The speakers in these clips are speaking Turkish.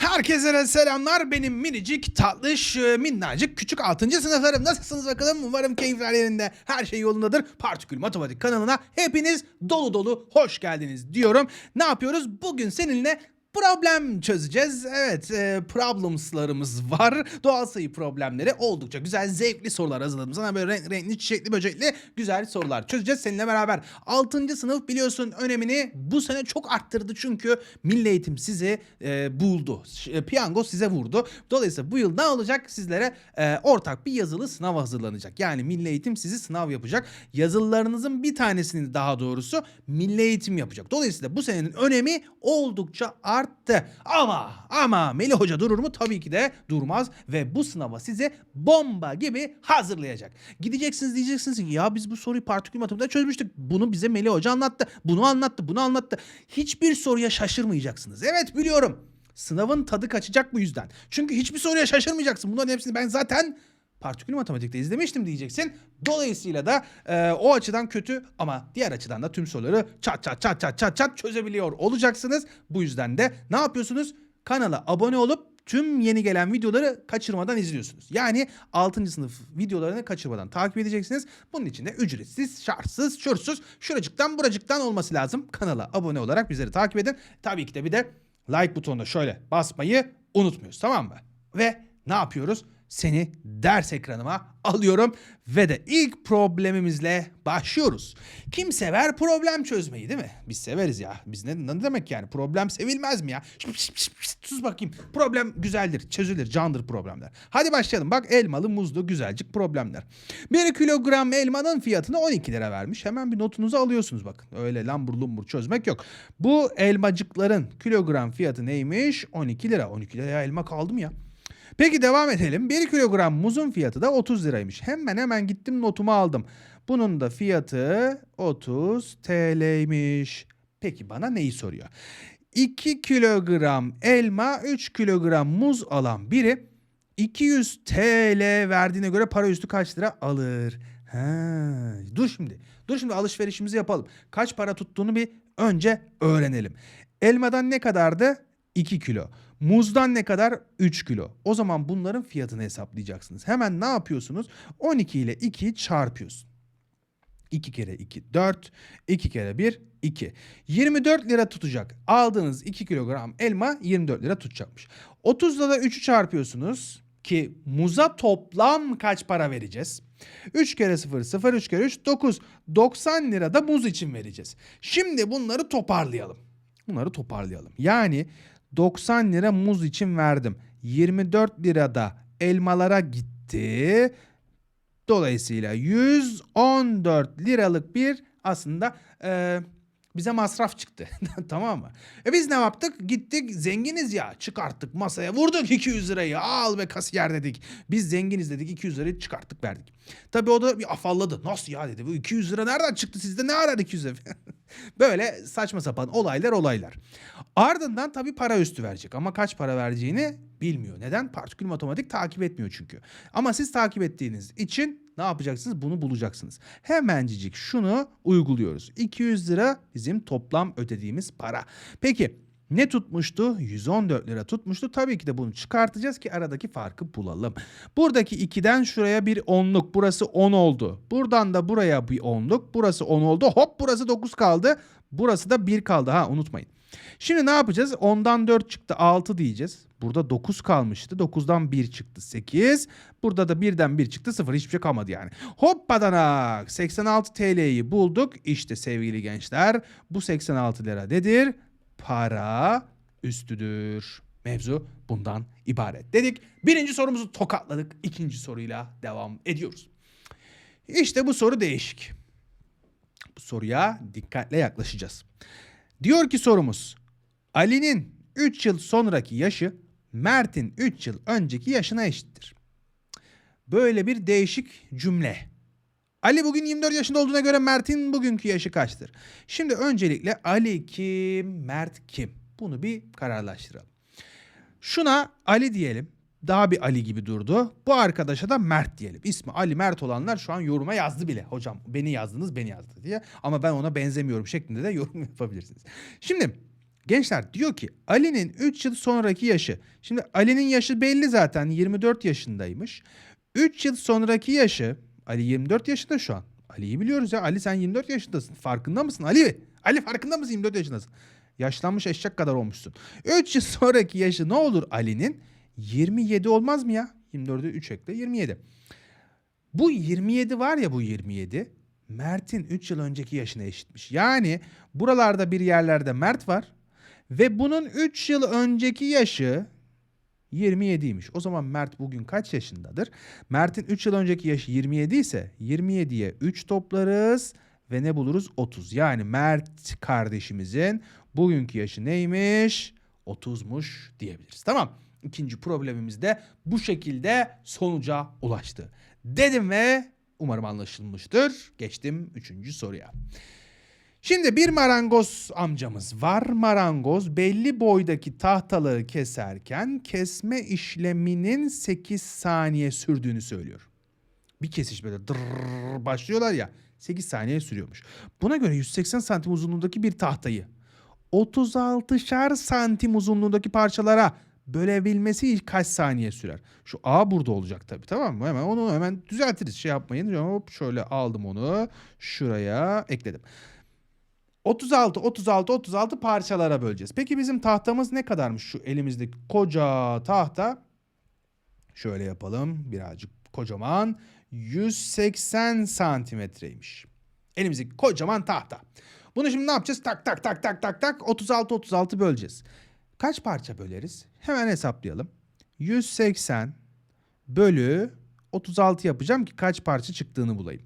Herkese selamlar. Benim minicik, tatlış, minnacık, küçük 6. sınıflarım. Nasılsınız bakalım? Umarım keyifler yerinde. Her şey yolundadır. Partikül Matematik kanalına hepiniz dolu dolu hoş geldiniz diyorum. Ne yapıyoruz? Bugün seninle problem çözeceğiz. Evet, e, problems'larımız var. Doğal sayı problemleri oldukça güzel, zevkli sorular hazırladım. Sana böyle renk, renkli, çiçekli, böcekli güzel sorular çözeceğiz seninle beraber. 6. sınıf biliyorsun önemini bu sene çok arttırdı çünkü milli eğitim sizi e, buldu. E, Piyango size vurdu. Dolayısıyla bu yıl ne olacak? Sizlere e, ortak bir yazılı sınav hazırlanacak. Yani milli eğitim sizi sınav yapacak. Yazılılarınızın bir tanesini daha doğrusu milli eğitim yapacak. Dolayısıyla bu senenin önemi oldukça arttı. Ama ama Melih Hoca durur mu? Tabii ki de durmaz ve bu sınava sizi bomba gibi hazırlayacak. Gideceksiniz diyeceksiniz ki ya biz bu soruyu partikül matematikte çözmüştük. Bunu bize Melih Hoca anlattı. Bunu anlattı, bunu anlattı. Hiçbir soruya şaşırmayacaksınız. Evet biliyorum. Sınavın tadı kaçacak bu yüzden. Çünkü hiçbir soruya şaşırmayacaksın. Bunların hepsini ben zaten partikül matematikte izlemiştim diyeceksin. Dolayısıyla da e, o açıdan kötü ama diğer açıdan da tüm soruları çat çat çat çat çat çat çözebiliyor olacaksınız. Bu yüzden de ne yapıyorsunuz? Kanala abone olup tüm yeni gelen videoları kaçırmadan izliyorsunuz. Yani 6. sınıf videolarını kaçırmadan takip edeceksiniz. Bunun için de ücretsiz, şartsız, şursuz, şuracıktan buracıktan olması lazım. Kanala abone olarak bizleri takip edin. Tabii ki de bir de like butonuna şöyle basmayı unutmuyoruz tamam mı? Ve ne yapıyoruz? Seni ders ekranıma alıyorum ve de ilk problemimizle başlıyoruz. Kim sever problem çözmeyi değil mi? Biz severiz ya. Biz ne, ne demek yani? Problem sevilmez mi ya? Sus bakayım. Problem güzeldir, çözülür, candır problemler. Hadi başlayalım. Bak elmalı, muzlu, güzelcik problemler. 1 kilogram elmanın fiyatını 12 lira vermiş. Hemen bir notunuzu alıyorsunuz bakın. Öyle lambur lumbur çözmek yok. Bu elmacıkların kilogram fiyatı neymiş? 12 lira. 12 liraya elma kaldı mı ya? Peki devam edelim. 1 kilogram muzun fiyatı da 30 liraymış. Hemen hemen gittim notumu aldım. Bunun da fiyatı 30 TL'ymiş. Peki bana neyi soruyor? 2 kilogram elma, 3 kilogram muz alan biri 200 TL verdiğine göre para üstü kaç lira alır? Ha, dur şimdi. Dur şimdi alışverişimizi yapalım. Kaç para tuttuğunu bir önce öğrenelim. Elmadan ne kadardı? 2 kilo. Muzdan ne kadar? 3 kilo. O zaman bunların fiyatını hesaplayacaksınız. Hemen ne yapıyorsunuz? 12 ile 2'yi çarpıyorsun. 2 kere 2 4, 2 kere 1 2. 24 lira tutacak. Aldığınız 2 kilogram elma 24 lira tutacakmış. 30'la da 3'ü çarpıyorsunuz ki muza toplam kaç para vereceğiz? 3 kere 0 0 3 kere 3 9. 90 lira da muz için vereceğiz. Şimdi bunları toparlayalım. Bunları toparlayalım. Yani 90 lira muz için verdim. 24 lira da elmalara gitti. Dolayısıyla 114 liralık bir aslında e, bize masraf çıktı. tamam mı? E biz ne yaptık? Gittik zenginiz ya çıkarttık masaya vurduk 200 lirayı al be kasiyer dedik. Biz zenginiz dedik 200 lirayı çıkarttık verdik. Tabii o da bir afalladı. Nasıl ya dedi bu 200 lira nereden çıktı sizde ne arar 200 lira? Böyle saçma sapan olaylar olaylar. Ardından tabii para üstü verecek ama kaç para vereceğini bilmiyor. Neden? Partikül matematik takip etmiyor çünkü. Ama siz takip ettiğiniz için ne yapacaksınız? Bunu bulacaksınız. Hemencik şunu uyguluyoruz. 200 lira bizim toplam ödediğimiz para. Peki ne tutmuştu? 114 lira tutmuştu. Tabii ki de bunu çıkartacağız ki aradaki farkı bulalım. Buradaki 2'den şuraya bir onluk. Burası 10 oldu. Buradan da buraya bir onluk. Burası 10 oldu. Hop burası 9 kaldı. Burası da 1 kaldı ha unutmayın. Şimdi ne yapacağız? 10'dan 4 çıktı 6 diyeceğiz. Burada 9 kalmıştı. 9'dan 1 çıktı 8. Burada da 1'den 1 çıktı 0. Hiçbir şey kalmadı yani. Hoppadanak 86 TL'yi bulduk. İşte sevgili gençler bu 86 lira nedir? Para üstüdür. Mevzu bundan ibaret dedik. Birinci sorumuzu tokatladık. İkinci soruyla devam ediyoruz. İşte bu soru değişik. Bu soruya dikkatle yaklaşacağız. Diyor ki sorumuz Ali'nin 3 yıl sonraki yaşı Mert'in 3 yıl önceki yaşına eşittir. Böyle bir değişik cümle. Ali bugün 24 yaşında olduğuna göre Mert'in bugünkü yaşı kaçtır? Şimdi öncelikle Ali kim, Mert kim? Bunu bir kararlaştıralım. Şuna Ali diyelim. Daha bir Ali gibi durdu. Bu arkadaşa da Mert diyelim. İsmi Ali Mert olanlar şu an yoruma yazdı bile. Hocam beni yazdınız beni yazdı diye. Ama ben ona benzemiyorum şeklinde de yorum yapabilirsiniz. Şimdi Gençler diyor ki Ali'nin 3 yıl sonraki yaşı. Şimdi Ali'nin yaşı belli zaten 24 yaşındaymış. 3 yıl sonraki yaşı Ali 24 yaşında şu an. Ali'yi biliyoruz ya. Ali sen 24 yaşındasın. Farkında mısın Ali? Ali farkında mısın 24 yaşındasın? Yaşlanmış eşek kadar olmuşsun. 3 yıl sonraki yaşı ne olur Ali'nin? 27 olmaz mı ya? 24'ü 3 ekle 27. Bu 27 var ya bu 27. Mert'in 3 yıl önceki yaşına eşitmiş. Yani buralarda bir yerlerde Mert var. Ve bunun 3 yıl önceki yaşı 27'ymiş. O zaman Mert bugün kaç yaşındadır? Mert'in 3 yıl önceki yaşı 27 ise 27'ye 3 toplarız ve ne buluruz? 30. Yani Mert kardeşimizin bugünkü yaşı neymiş? 30'muş diyebiliriz. Tamam. İkinci problemimiz de bu şekilde sonuca ulaştı. Dedim ve umarım anlaşılmıştır. Geçtim üçüncü soruya. Şimdi bir marangoz amcamız var. Marangoz belli boydaki tahtaları keserken kesme işleminin 8 saniye sürdüğünü söylüyor. Bir kesiş böyle dırrrr başlıyorlar ya 8 saniye sürüyormuş. Buna göre 180 santim uzunluğundaki bir tahtayı 36'şar santim uzunluğundaki parçalara bölebilmesi kaç saniye sürer? Şu A burada olacak tabii tamam mı? Hemen onu hemen düzeltiriz. Şey yapmayın. Hop şöyle aldım onu. Şuraya ekledim. 36 36 36 parçalara böleceğiz. Peki bizim tahtamız ne kadarmış şu elimizdeki koca tahta? Şöyle yapalım birazcık kocaman 180 santimetreymiş. Elimizdeki kocaman tahta. Bunu şimdi ne yapacağız? Tak tak tak tak tak tak 36 36 böleceğiz. Kaç parça böleriz? Hemen hesaplayalım. 180 bölü 36 yapacağım ki kaç parça çıktığını bulayım.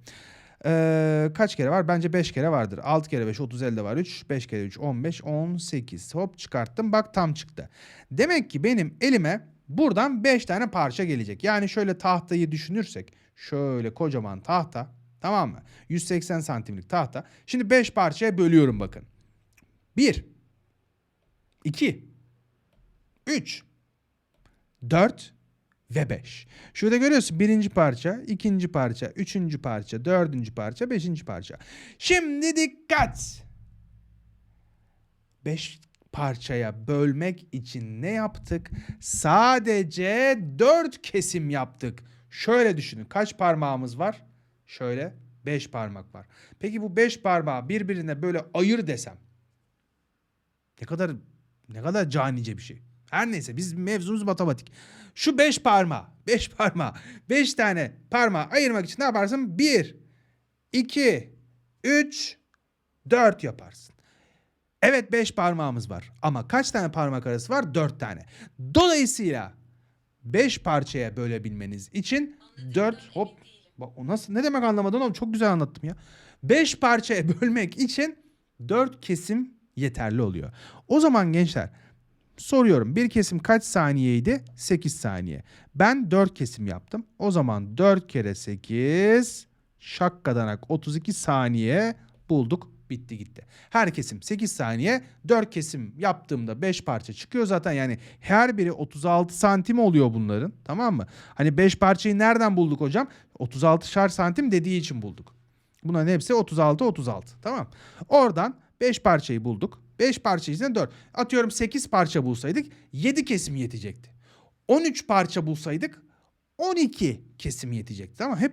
Ee, kaç kere var? Bence 5 kere vardır. 6 kere 5 30 elde var 3. 5 kere 3 15 18. Hop çıkarttım. Bak tam çıktı. Demek ki benim elime buradan 5 tane parça gelecek. Yani şöyle tahtayı düşünürsek. Şöyle kocaman tahta. Tamam mı? 180 santimlik tahta. Şimdi 5 parçaya bölüyorum bakın. 1 2 3 4 ve 5. Şurada görüyorsun birinci parça, ikinci parça, üçüncü parça, dördüncü parça, beşinci parça. Şimdi dikkat! Beş parçaya bölmek için ne yaptık? Sadece dört kesim yaptık. Şöyle düşünün kaç parmağımız var? Şöyle beş parmak var. Peki bu beş parmağı birbirine böyle ayır desem. Ne kadar ne kadar canice bir şey. Her neyse biz mevzumuz matematik. Şu beş parmağı, beş parmağı, beş tane parmağı ayırmak için ne yaparsın? Bir, iki, üç, dört yaparsın. Evet beş parmağımız var ama kaç tane parmak arası var? Dört tane. Dolayısıyla beş parçaya bölebilmeniz için dört hop bak o nasıl ne demek anlamadın oğlum çok güzel anlattım ya. Beş parçaya bölmek için dört kesim yeterli oluyor. O zaman gençler Soruyorum bir kesim kaç saniyeydi? 8 saniye. Ben 4 kesim yaptım. O zaman 4 kere 8 şakkadanak 32 saniye bulduk. Bitti gitti. Her kesim 8 saniye. 4 kesim yaptığımda 5 parça çıkıyor zaten. Yani her biri 36 santim oluyor bunların. Tamam mı? Hani 5 parçayı nereden bulduk hocam? 36 şar santim dediği için bulduk. Bunların hepsi 36 36. Tamam. Oradan 5 parçayı bulduk. 5 parça içinden 4. Atıyorum 8 parça bulsaydık 7 kesim yetecekti. 13 parça bulsaydık 12 kesim yetecekti. Ama hep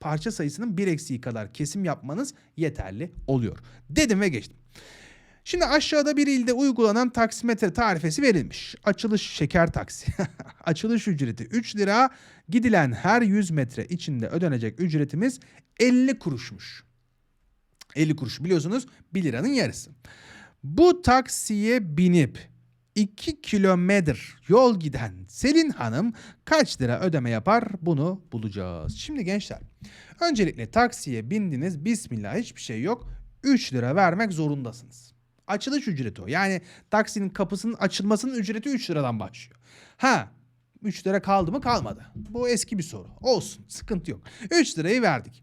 parça sayısının bir eksiği kadar kesim yapmanız yeterli oluyor. Dedim ve geçtim. Şimdi aşağıda bir ilde uygulanan taksimetre tarifesi verilmiş. Açılış şeker taksi. Açılış ücreti 3 lira. Gidilen her 100 metre içinde ödenecek ücretimiz 50 kuruşmuş. 50 kuruş biliyorsunuz 1 liranın yarısı. Bu taksiye binip 2 kilometre yol giden Selin Hanım kaç lira ödeme yapar bunu bulacağız. Şimdi gençler öncelikle taksiye bindiniz bismillah hiçbir şey yok 3 lira vermek zorundasınız. Açılış ücreti o yani taksinin kapısının açılmasının ücreti 3 liradan başlıyor. Ha 3 lira kaldı mı kalmadı. Bu eski bir soru olsun sıkıntı yok. 3 lirayı verdik.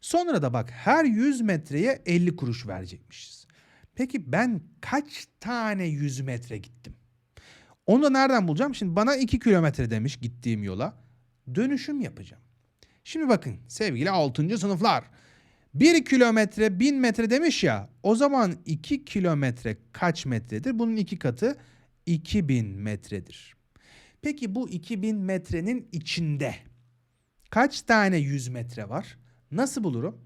Sonra da bak her 100 metreye 50 kuruş verecekmişiz. Peki ben kaç tane 100 metre gittim? Onu da nereden bulacağım? Şimdi bana 2 kilometre demiş gittiğim yola. Dönüşüm yapacağım. Şimdi bakın sevgili 6. sınıflar. 1 kilometre 1000 metre demiş ya. O zaman 2 kilometre kaç metredir? Bunun iki katı 2000 metredir. Peki bu 2000 metrenin içinde kaç tane 100 metre var? Nasıl bulurum?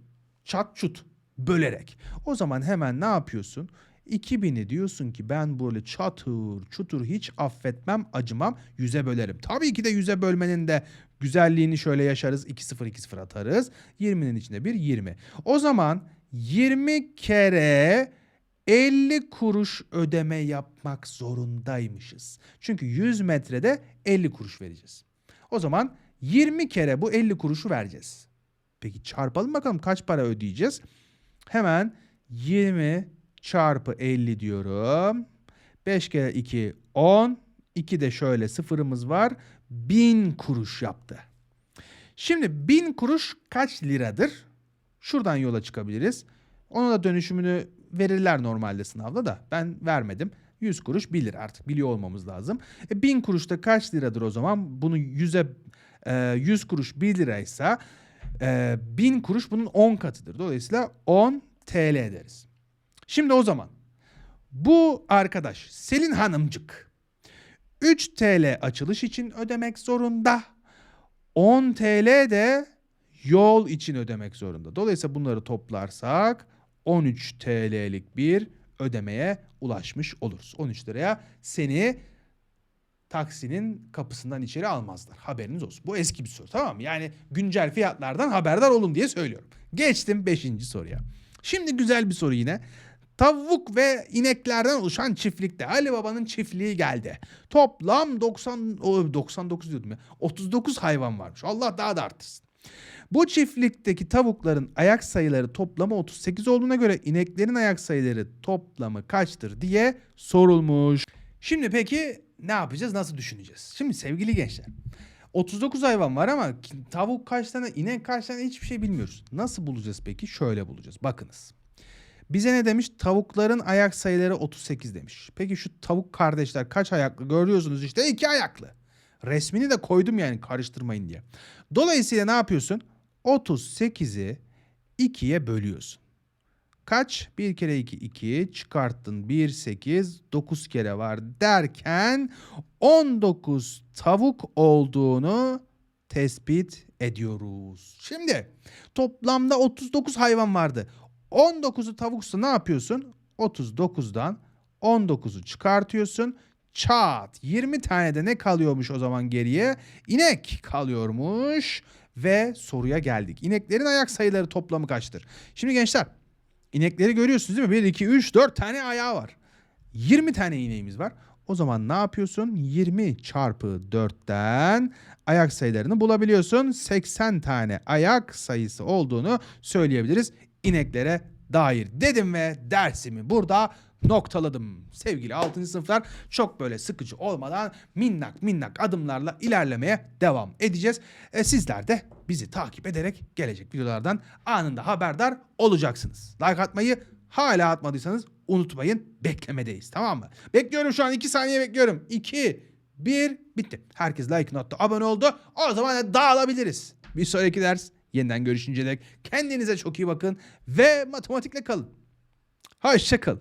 Çat çut bölerek. O zaman hemen ne yapıyorsun? 2000'i diyorsun ki ben böyle çatır çutur hiç affetmem acımam yüze bölerim. Tabii ki de yüze bölmenin de güzelliğini şöyle yaşarız 2-0 2-0 atarız. 20'nin içinde bir 20. O zaman 20 kere 50 kuruş ödeme yapmak zorundaymışız. Çünkü 100 metrede 50 kuruş vereceğiz. O zaman 20 kere bu 50 kuruşu vereceğiz. Peki çarpalım bakalım kaç para ödeyeceğiz? Hemen 20 çarpı 50 diyorum. 5 kere 2 10. 2 de şöyle sıfırımız var. 1000 kuruş yaptı. Şimdi 1000 kuruş kaç liradır? Şuradan yola çıkabiliriz. Ona da dönüşümünü verirler normalde sınavda da. Ben vermedim. 100 kuruş 1 lira artık biliyor olmamız lazım. E 1000 kuruş da kaç liradır o zaman? Bunu 100'e e, 100 kuruş 1 liraysa e, 1000 kuruş bunun 10 katıdır. Dolayısıyla 10 TL ederiz. Şimdi o zaman bu arkadaş Selin Hanımcık 3 TL açılış için ödemek zorunda. 10 TL de yol için ödemek zorunda. Dolayısıyla bunları toplarsak 13 TL'lik bir ödemeye ulaşmış oluruz. 13 liraya seni taksinin kapısından içeri almazlar. Haberiniz olsun. Bu eski bir soru tamam mı? Yani güncel fiyatlardan haberdar olun diye söylüyorum. Geçtim 5. soruya. Şimdi güzel bir soru yine. Tavuk ve ineklerden oluşan çiftlikte Ali Baba'nın çiftliği geldi. Toplam 90 o, 99 diyordum ya. 39 hayvan varmış. Allah daha da arttırsın. Bu çiftlikteki tavukların ayak sayıları toplamı 38 olduğuna göre ineklerin ayak sayıları toplamı kaçtır diye sorulmuş. Şimdi peki ne yapacağız? Nasıl düşüneceğiz? Şimdi sevgili gençler 39 hayvan var ama tavuk kaç tane, inek kaç tane hiçbir şey bilmiyoruz. Nasıl bulacağız peki? Şöyle bulacağız. Bakınız. Bize ne demiş? Tavukların ayak sayıları 38 demiş. Peki şu tavuk kardeşler kaç ayaklı? Görüyorsunuz işte iki ayaklı. Resmini de koydum yani karıştırmayın diye. Dolayısıyla ne yapıyorsun? 38'i 2'ye bölüyorsun. Kaç? 1 kere 2 2 çıkarttın 1 8 9 kere var derken 19 tavuk olduğunu tespit ediyoruz. Şimdi toplamda 39 hayvan vardı. 19'u tavuksa ne yapıyorsun? 39'dan 19'u çıkartıyorsun. Çat 20 tane de ne kalıyormuş o zaman geriye? İnek kalıyormuş ve soruya geldik. İneklerin ayak sayıları toplamı kaçtır? Şimdi gençler inekleri görüyorsunuz değil mi? 1, 2, 3, 4 tane ayağı var. 20 tane ineğimiz var. O zaman ne yapıyorsun? 20 çarpı 4'ten ayak sayılarını bulabiliyorsun. 80 tane ayak sayısı olduğunu söyleyebiliriz ineklere dair dedim ve dersimi burada noktaladım. Sevgili 6. sınıflar çok böyle sıkıcı olmadan minnak minnak adımlarla ilerlemeye devam edeceğiz. E, sizler de bizi takip ederek gelecek videolardan anında haberdar olacaksınız. Like atmayı hala atmadıysanız unutmayın beklemedeyiz tamam mı? Bekliyorum şu an 2 saniye bekliyorum. 2, 1 bitti. Herkes like attı abone oldu. O zaman dağılabiliriz. Bir sonraki ders yeniden görüşünceye dek kendinize çok iyi bakın ve matematikle kalın. Hoşça kalın.